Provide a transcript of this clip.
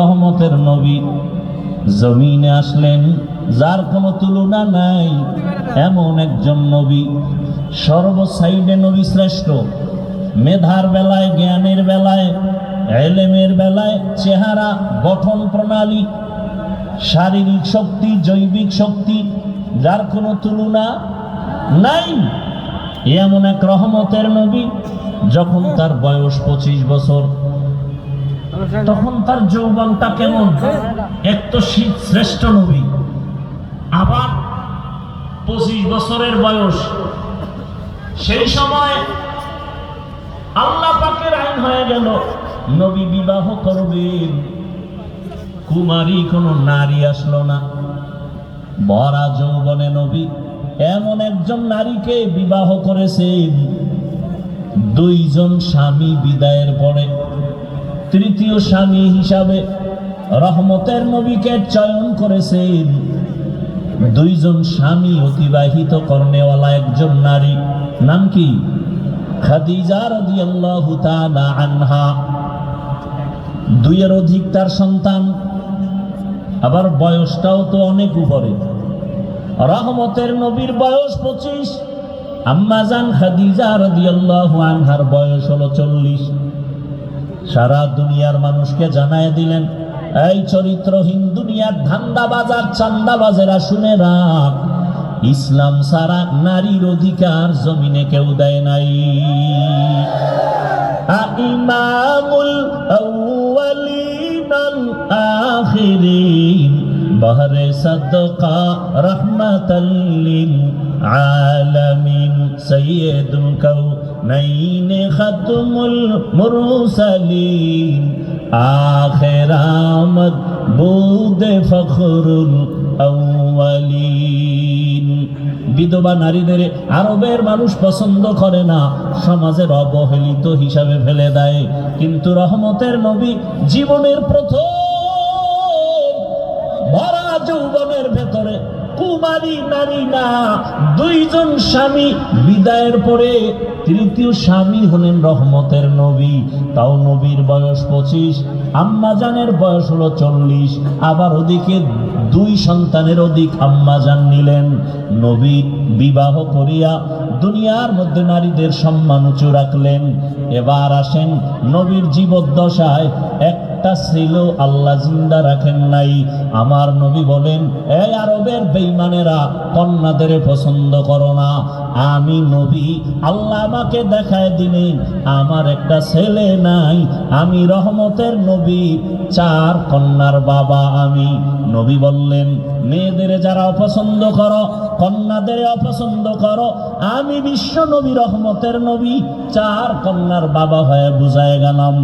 রহমতের নবী। জমিনে আসলেন, যার কোনো তুলনা নাই, এমন একজন নবী। সর্ব সাইডে নবী শ্রেষ্ঠ। মেধার বেলায়, জ্ঞানের বেলায়, এলেমের বেলায়, চেহারা, গঠন প্রণালী, শারীরিক শক্তি, জৈবিক শক্তি, যার কোনো তুলনা নাই। এমন এক রহমতের নবী, যখন তার বয়স পঁচিশ বছর। তখন তার যৌবনটা কেমন? এক তো শীত শ্রেষ্ঠ নবী। আবার পঁচিশ বছরের বয়স। সেই সময় আল্লাহ পাকের আইন হয়ে গেল, নবী বিবাহ করবেন। কুমারী কোনো নারী আসলো না। বরা যৌবনে নবী এমন একজন নারীকে বিবাহ করেছেন। দুইজন স্বামী বিদায়ের পরে তৃতীয় স্বামী হিসাবে রহমতের নবীকে চয়ন করেছেন। দুইজন স্বামী অতিবাহিত করনেওয়ালা একজন নারী। নাম কি? খাদিজা রাদিয়াল্লাহু তাআলা আনহা। দুইয়ের অধিক তার সন্তান। আবার বয়সটাও তো অনেক উপরে। রহমতের নবীর বয়স পঁচিশ। আম্মাজান খাদিজা রাদিয়াল্লাহু আনহার বয়স হলো চল্লিশ। সারা দুনিয়ার মানুষকে জানায় দিলেন, এই চরিত্রহীন দুনিয়ার ধান্দা বাজার চান্দা বাজেরা শুনে রাখ, ইসলাম সারা নারীর অধিকার জমিনে কেউ দেয় নাই। ইমামুল আউয়ালিনাল আখিরিন, বহরে সদকা রহমাতাল লিল আলামিন, সৈয়দুল কাউনাইন খাতমুল মুরসালিন আখির আমদ বুদ ফখরুল আউয়ালিন। বিধবা নারীদের আরবের মানুষ পছন্দ করে না, সমাজের অবহেলিত হিসাবে ফেলে দেয়। কিন্তু রহমতের নবী জীবনের প্রথম ভরা যৌবনের ভেতরে কুমারী নারী না, দুইজন স্বামী বিদায়ের পরে তৃতীয় স্বামী হলেন রহমতের নবী। তাও নবীর বয়স পঁচিশ, আম্মাজানের বয়স হলো চল্লিশ, আবার ওদিকে দুই সন্তানের অধিক আম্মাজান নিলেন। নবী বিবাহ করিয়া দুনিয়ার মধ্যে নারীদের সম্মান উঁচু রাখলেন। এবার আসেন নবীর জীবদ্দশায় একটা ছিল আল্লাহ জিন্দা রাখেন নাই। আমার নবী বলেন এই আরবের বেইমানেরা কন্যাদের পছন্দ করো না। আমি নবী, আল্লাহ আমাকে দেখায় দিলেন, আমার একটা ছেলে নাই। আমি রহমতের নবী, চার কন্যার বাবা আমি। নবী বললেন, মেয়েদের যারা অপছন্দ করো, কন্যাদের অপছন্দ করো। আমি বিশ্ব নবী, রহমতের নবী, চার কন্যার বাবা হয়ে বুঝায় গেলাম।